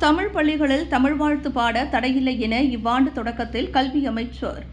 தமிழ் பள்ளிகளில் தமிழ் வாழ்த்து பாட தடையில்லை என இவ்வாண்டு தொடக்கத்தில் கல்வி அமைச்சர்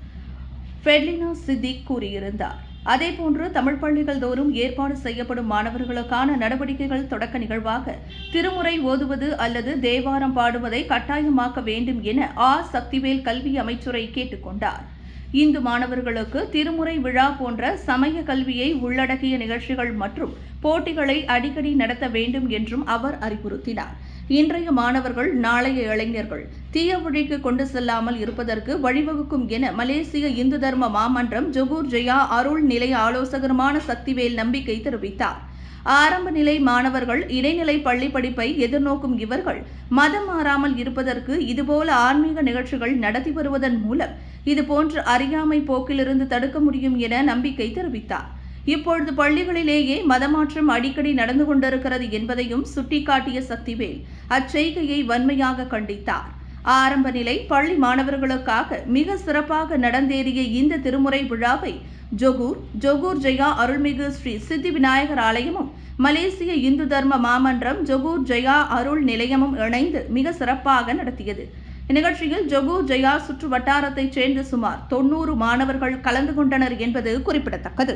ஃபெட்லினா சித்திக் கூறியிருந்தார். அதேபோன்று தமிழ் பள்ளிகள் தோறும் ஏற்பாடு செய்யப்படும் மாணவர்களுக்கான நடவடிக்கைகள் தொடக்க நிகழ்வாக திருமுறை ஓதுவது அல்லது தேவாரம் பாடுவதை கட்டாயமாக்க வேண்டும் என ஆ. சக்திவேல் கல்வி அமைச்சரை கேட்டுக்கொண்டார். இந்து மாணவர்களுக்கு திருமுறை விழா போன்ற சமய கல்வியை உள்ளடக்கிய நிகழ்ச்சிகள் மற்றும் போட்டிகளை அடிக்கடி நடத்த வேண்டும் என்றும் அவர் அறிவுறுத்தினார். இன்றைய மாணவர்கள் நாளைய இளைஞர்கள் தீய வழிக்கு கொண்டு செல்லாமல் இருப்பதற்கு வழிவகுக்கும் என மலேசிய இந்து தர்ம மாமன்றம் ஜொகூர் ஜெயா அருள் நிலைய ஆலோசகருமான சக்திவேல் நம்பிக்கை தெரிவித்தார். ஆரம்ப நிலை மாணவர்கள் இடைநிலை பள்ளி படிப்பை எதிர்நோக்கும் இவர்கள் மதம் மாறாமல் இருப்பதற்கு இதுபோல ஆன்மீக நிகழ்ச்சிகள் நடத்தி வருவதன் மூலம் இதுபோன்ற அறியாமை போக்கிலிருந்து தடுக்க முடியும் என நம்பிக்கை தெரிவித்தார். இப்பொழுது பள்ளிகளிலேயே மதமாற்றம் அடிக்கடி நடந்து கொண்டிருக்கிறது என்பதையும் சுட்டிக்காட்டிய சக்திவேல் அச்செய்கையை வன்மையாக கண்டித்தார். ஆரம்ப நிலை பள்ளி மாணவர்களுக்காக மிக சிறப்பாக நடந்தேறிய இந்த திருமுறை விழாவை ஜொகூர் ஜொகூர் ஜெயா அருள்மிகு ஸ்ரீ சித்தி விநாயகர் ஆலயமும் மலேசிய இந்து தர்ம மாமன்றம் ஜொகூர் ஜெயா அருள் நிலையமும் இணைந்து மிக சிறப்பாக நடத்தியது. இந்நிகழ்ச்சியில் ஜொகூர் ஜெயா சுற்று வட்டாரத்தைச் சேர்ந்த சுமார் தொன்னூறு மாணவர்கள் கலந்து கொண்டனர் என்பது குறிப்பிடத்தக்கது.